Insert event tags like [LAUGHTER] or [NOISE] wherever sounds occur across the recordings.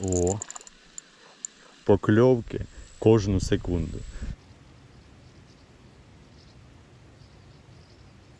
О. Покльовки кожну секунду.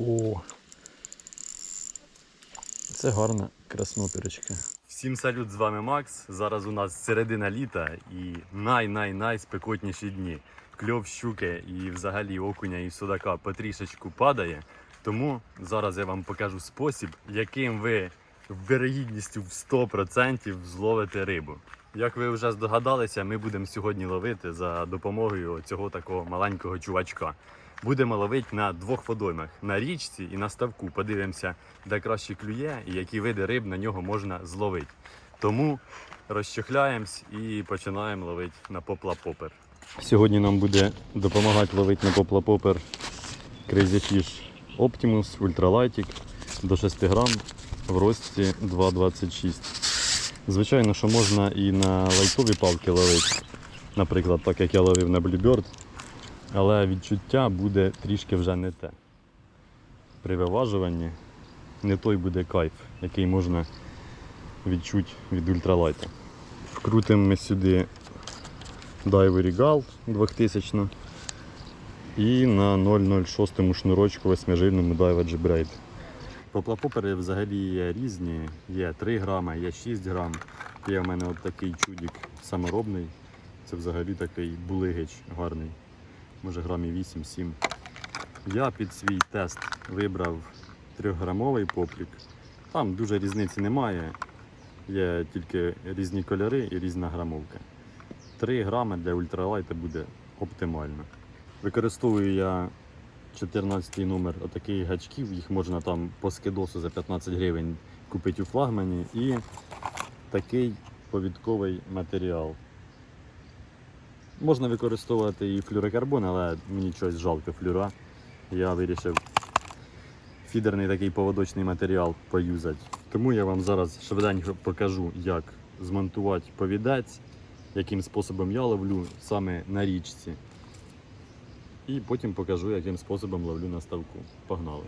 О. Це гарна краснопірочка. Всім салют, з вами Макс. Зараз у нас середина літа і най-най-най спекотніші дні. Кльов щуки і взагалі окуня і судака потрішечку падає. Тому зараз я вам покажу спосіб, яким ви вирогідністю в 100% зловите рибу. Як ви вже здогадалися, ми будемо сьогодні ловити за допомогою цього такого маленького чувачка. Будемо ловити на двох водоймах на річці і на ставку. Подивимося, де краще клює і які види риб на нього можна зловити. Тому розчехляємось і починаємо ловити на попла попер. Сьогодні нам буде допомагати ловити на попла попер Crazy Fish Optimus Ultralightic до 6 грам в розці 2,26. Звичайно, що можна і на лайтові палки ловити, наприклад, так як я ловив на Bluebird, але відчуття буде трішки вже не те. При виважуванні не той буде кайф, який можна відчути від ультралайта. Вкрутимо ми сюди Diver Regal 2000 і на 0,06 шнурочку восьмижильному Diver G-Braid. Поплапопери взагалі є різні. Є 3 грама, є 6 грам. Є в мене от такий чудик саморобний. Це взагалі такий булигич гарний. Може грамів 8-7. Я під свій тест вибрав 3-грамовий поплік. Там дуже різниці немає. Є тільки різні кольори і різна грамовка. 3 грами для ультралайта буде оптимально. Використовую я 14 номер отаких гачків, їх можна там по скидосу за 15 гривень купити у флагмані. І такий повідковий матеріал. Можна використовувати і флюрокарбон, але мені щось жалко флюра. Я вирішив фідерний такий поводочний матеріал поюзати. Тому я вам зараз швиденько покажу, як змонтувати повідець, яким способом я ловлю саме на річці. І потім покажу, яким способом ловлю на ставку. Погнали.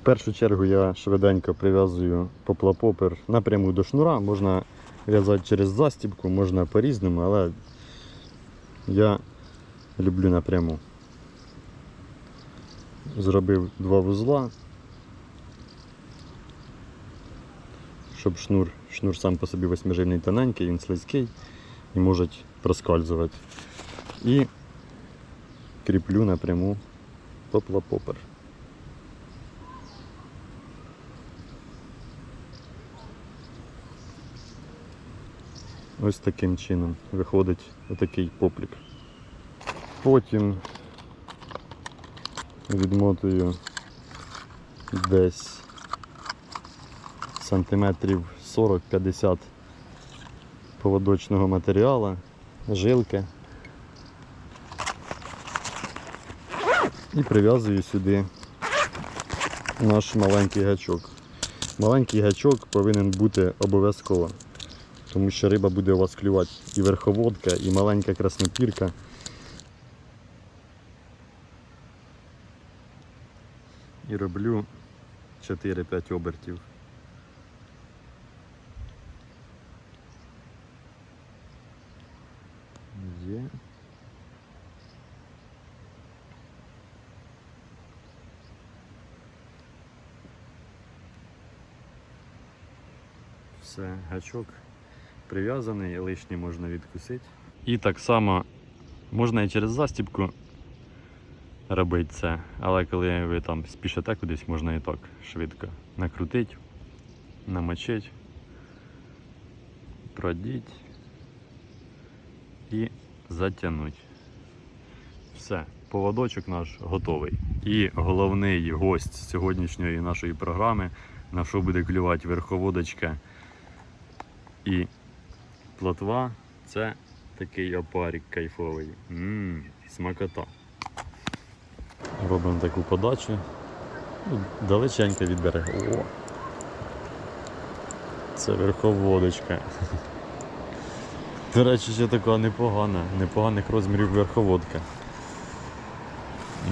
В першу чергу я швиденько прив'язую поплапопер напряму до шнура. Можна в'язати через застібку, можна по-різному, але я люблю напряму. Зробив два вузла, щоб шнур, шнур сам по собі восьмижильний тоненький, він слизький і може проскальзувати. І кріплю напряму поплапопер. Ось таким чином виходить отакий поплік. Потім відмотую десь сантиметрів 40-50 поводочного матеріалу, жилки. І прив'язую сюди наш маленький гачок. Маленький гачок повинен бути обов'язково, тому що риба буде у вас клювати і верховодка, і маленька краснопірка. І роблю 4-5 обертів. Є. Все, гачок прив'язаний, лишнє можна відкусити. І так само можна і через застібку робити це, але коли ви там спішите кудись, можна і так швидко накрутити, намочити, продіть і затягнути. Все, поводочок наш готовий. І головний гость сьогоднішньої нашої програми, на що буде клювати верховодочка і плотва, це такий опарик кайфовий. Ммм, смакота. Робимо таку подачу. Ну, далеченько від берега. О! Це верховодочка. [LAUGHS] До речі, ще така непогана, непоганих розмірів верховодка.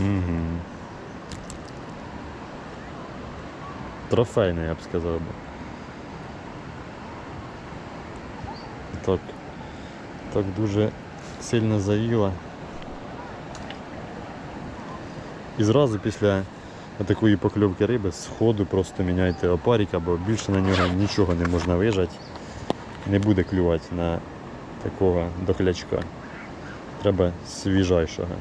Угу. Трофейна, я б сказав би. Так, так дуже сильно заїла. І зразу після такої покльовки риби з ходу просто міняйте опаріка, бо більше на нього нічого не можна вижати. Не буде клювати на такого дохлячка. Треба свіжайшого.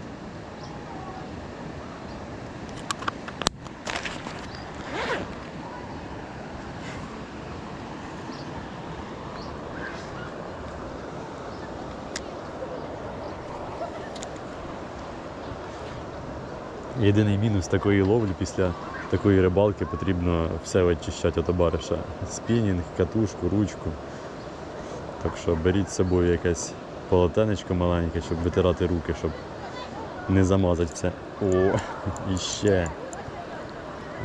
Єдиний мінус такої ловлі після такої рибалки потрібно все очищати від обариша. Спінінг, катушку, ручку. Так що беріть з собою якесь полотенечко маленьке, щоб витирати руки, щоб не замазати все. О, і ще.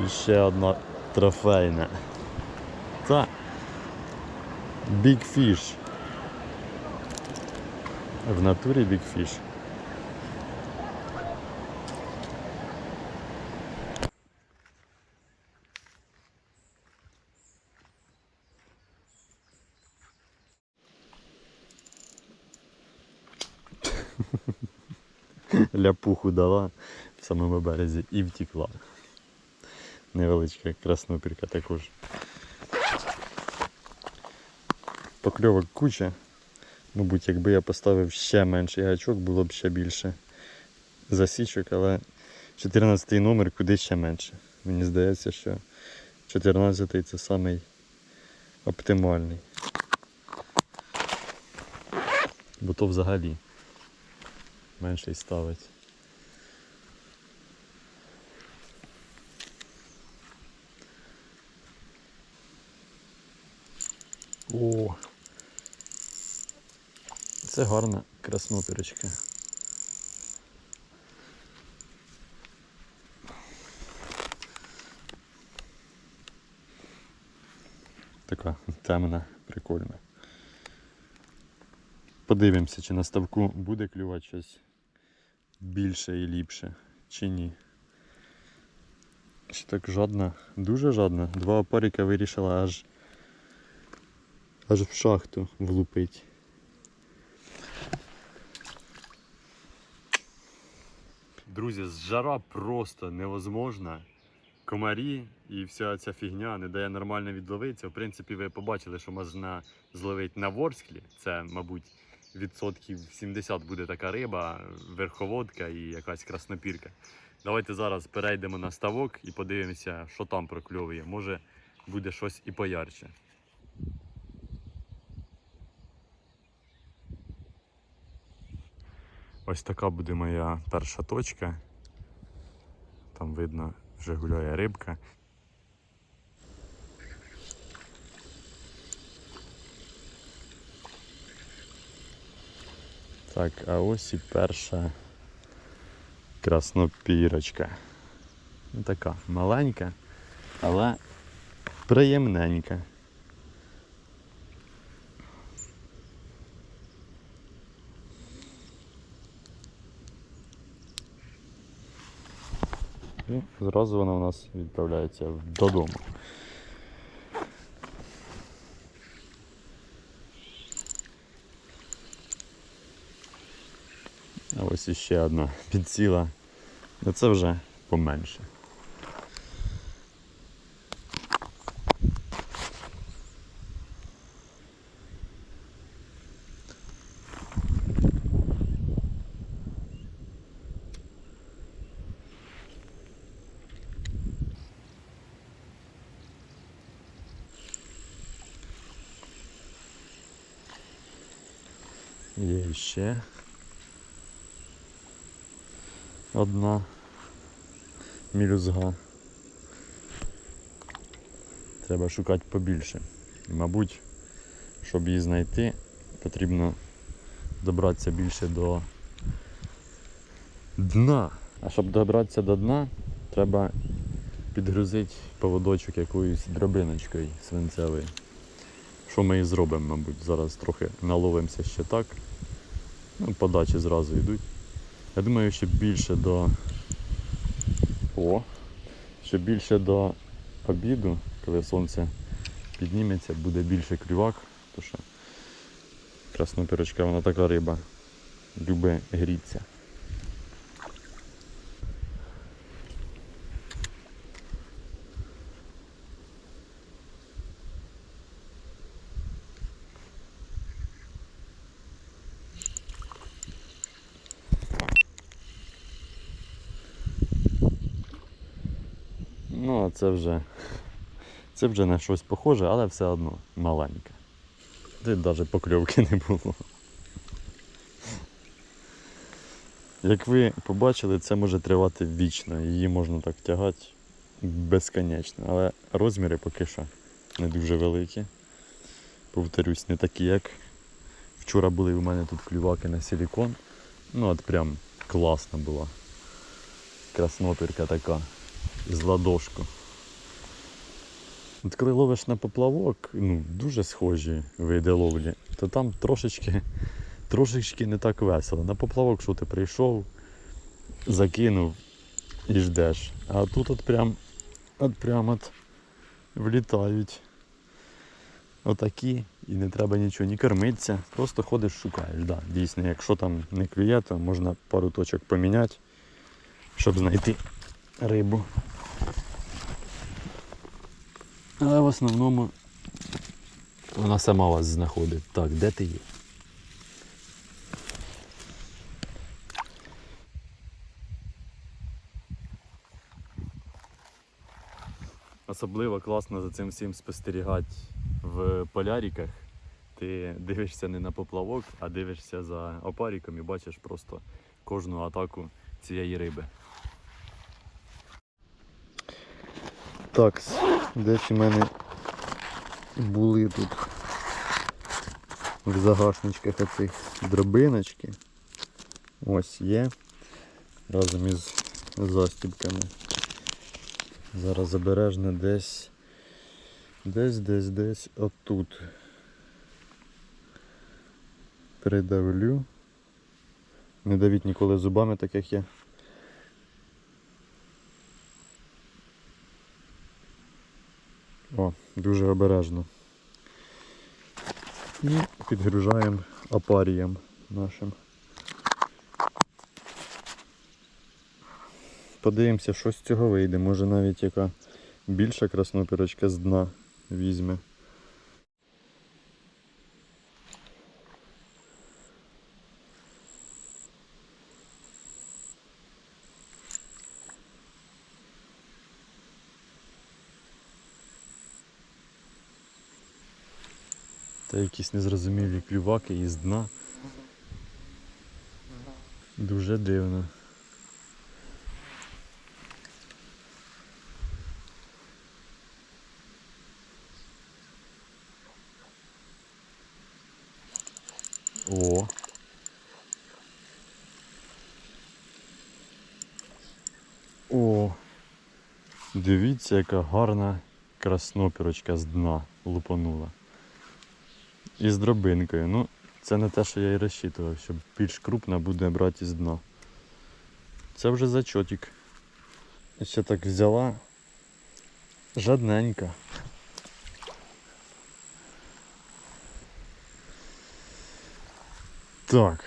І ще одна трофейна. Та. Big Fish. В натурі Big Fish. Ляпуху дала в самому березі і втекла. Невеличка краснопірка також. Покльовок куча. Мабуть, якби я поставив ще менший гачок, було б ще більше засічок, але 14 номер куди ще менше. Мені здається, що 14 це самий оптимальний. Бо то взагалі менший ставить. О! Це гарна краснопірочка. Така темна, прикольна. Подивимося, чи на ставку буде клювати щось більше і ліпше, чи ні. Чи так жадна, дуже жадна. Два опарика вирішила аж аж в шахту влупить. Друзі, жара просто невозможна. Комарі і вся ця фігня не дає нормально відловитися. В принципі, ви побачили, що можна зловити на ворсклі. Це, мабуть, відсотків 70 буде така риба, верховодка і якась краснопірка. Давайте зараз перейдемо на ставок і подивимося, що там прокльовує. Може буде щось і поярче. Ось така буде моя перша точка. Там видно, вже гуляє рибка. Так, а ось і перша краснопірочка. Ну, така маленька, але приємненька. І зразу вона у нас відправляється додому. А ось іще одна підсіла. Ну це вже поменше. Є ще одна мілюзга. Треба шукати побільше. І, мабуть, щоб її знайти, потрібно добратися більше до дна. А щоб добратися до дна, треба підгрузити поводочок якоюсь драбиночкою свинцевою. Що ми і зробимо, мабуть. Зараз трохи наловимося ще так. Ну, подачі зразу йдуть. Я думаю, що більше до. О! Що більше до обіду, коли сонце підніметься, буде більше клювак, тому що Краснопірочка, вона така риба. Любить гріться. Ну, а це вже. Це вже на щось похоже, але все одно маленьке. Тут навіть покльовки не було. Як ви побачили, це може тривати вічно. Її можна так тягати безконечно. Але розміри поки що не дуже великі. Повторюсь, не такі, як вчора були у мене тут клюваки на силікон. Ну от прям класна була. Краснопірка така з ладошку. От коли ловиш на поплавок, ну, дуже схожі види ловлі, то там трошечки, трошечки не так весело. На поплавок, що ти прийшов, закинув і ждеш. А тут от прям, от прям от влітають. Отакі, і не треба нічого, ні кормитися, просто ходиш, шукаєш. Да, дійсно, якщо там не клює, то можна пару точок поміняти, щоб знайти рибу. Але в основному вона сама вас знаходить. Так, де ти є? Особливо класно за цим всім спостерігати в поляріках. Ти дивишся не на поплавок, а дивишся за опаріком і бачиш просто кожну атаку цієї риби. Так, десь у мене були тут в загашничках оцих дробиночки. Ось є. Разом із застібками. Зараз обережно десь. Десь, десь, десь отут. Придавлю. Не давіть ніколи зубами, так як я. О, дуже обережно. І підгружаємо апарієм нашим. Подивимося, що з цього вийде. Може навіть яка більша краснопірочка з дна візьме. Та якісь незрозумілі клюваки із дна. Дуже дивно. О. О. Дивіться, яка гарна краснопірочка з дна лупанула. І з дробинкою. Ну, це не те, що я і розчитував, що більш крупна буде брати з дна. Це вже зачотик. Ще так взяла. Жадненька. Так,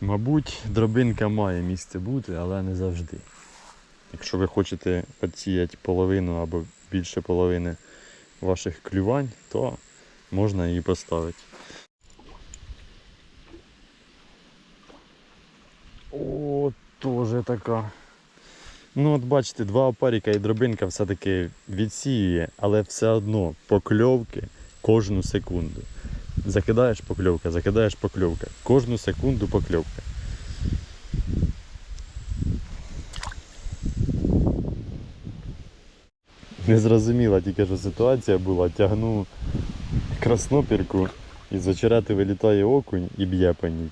мабуть, дробинка має місце бути, але не завжди. Якщо ви хочете відсіяти половину або більше половини ваших клювань, то можна її поставити. О, теж така. Ну от бачите, два опаріка і дробинка все-таки відсіює, але все одно покльовки кожну секунду. Закидаєш покльовка, закидаєш покльовка. Кожну секунду покльовка. Незрозуміла тільки що ситуація була. Тягну краснопірку і з очерети вилітає окунь і б'є по ній.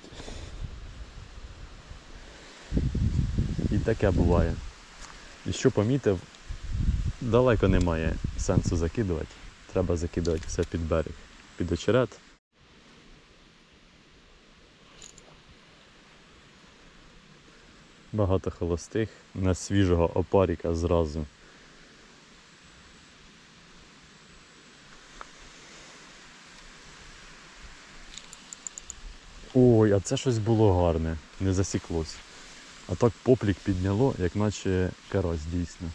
І таке буває. І що помітив, далеко немає сенсу закидувати. Треба закидувати все під берег, під очерет. Багато холостих на свіжого опаріка зразу. Ой, а це щось було гарне, не засіклось. А так поплік підняло, як наче карась дійсно.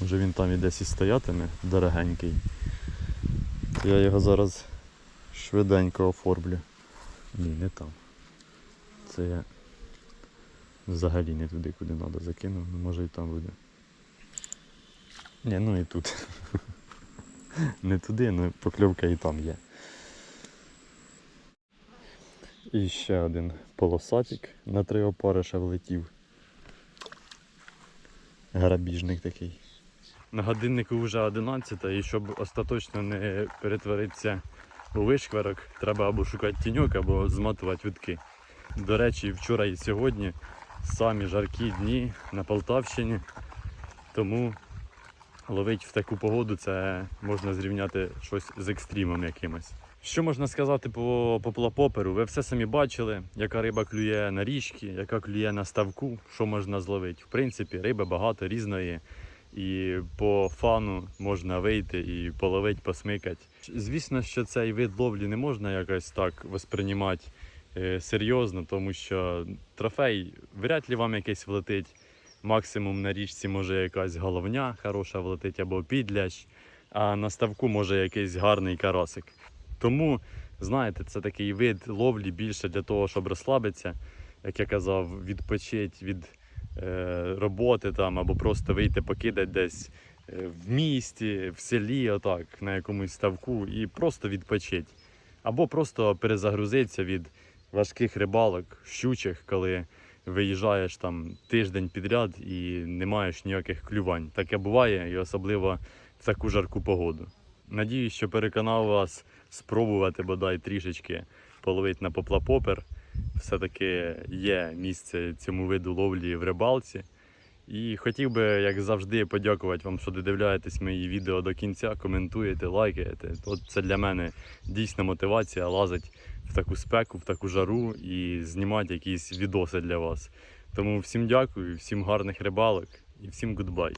Може він там і десь і стоятиме, дорогенький. Я його зараз швиденько оформлю. Ні, не там. Це я взагалі не туди, куди треба закинув, ну може і там буде. Ні, ну і тут. [LAUGHS] Не туди, ну покльовка і там є. І ще один полосатик на три опариша влетів. Грабіжник такий. На годиннику вже 11, і щоб остаточно не перетворитися у вишкварок, треба або шукати тіньок, або зматувати вудки. До речі, вчора і сьогодні самі жаркі дні на Полтавщині, тому ловить в таку погоду це можна зрівняти щось з екстримом якимось. Що можна сказати по поплапоперу? Ви все самі бачили, яка риба клює на річки, яка клює на ставку, що можна зловити. В принципі, риби багато різної. І по фану можна вийти і половити, посмикати. Звісно, що цей вид ловлі не можна якось так восприймати е, серйозно, тому що трофей вряд ли вам якийсь влетить. Максимум на річці може якась головня хороша влетить або підлящ, а на ставку може якийсь гарний карасик. Тому, знаєте, це такий вид ловлі більше для того, щоб розслабитися, як я казав, відпочити від е, роботи там, або просто вийти покидати десь е, в місті, в селі, отак, на якомусь ставку, і просто відпочити. Або просто перезагрузитися від важких рибалок, щучих, коли виїжджаєш там тиждень підряд і не маєш ніяких клювань. Таке буває, і особливо в таку жарку погоду. Надіюсь, що переконав вас спробувати бодай трішечки половити на поплапопер. Все-таки є місце цьому виду ловлі в рибалці. І хотів би, як завжди, подякувати вам, що додивляєтесь мої відео до кінця, коментуєте, лайкаєте. От це для мене дійсна мотивація лазити в таку спеку, в таку жару і знімати якісь відоси для вас. Тому всім дякую, всім гарних рибалок і всім гудбай.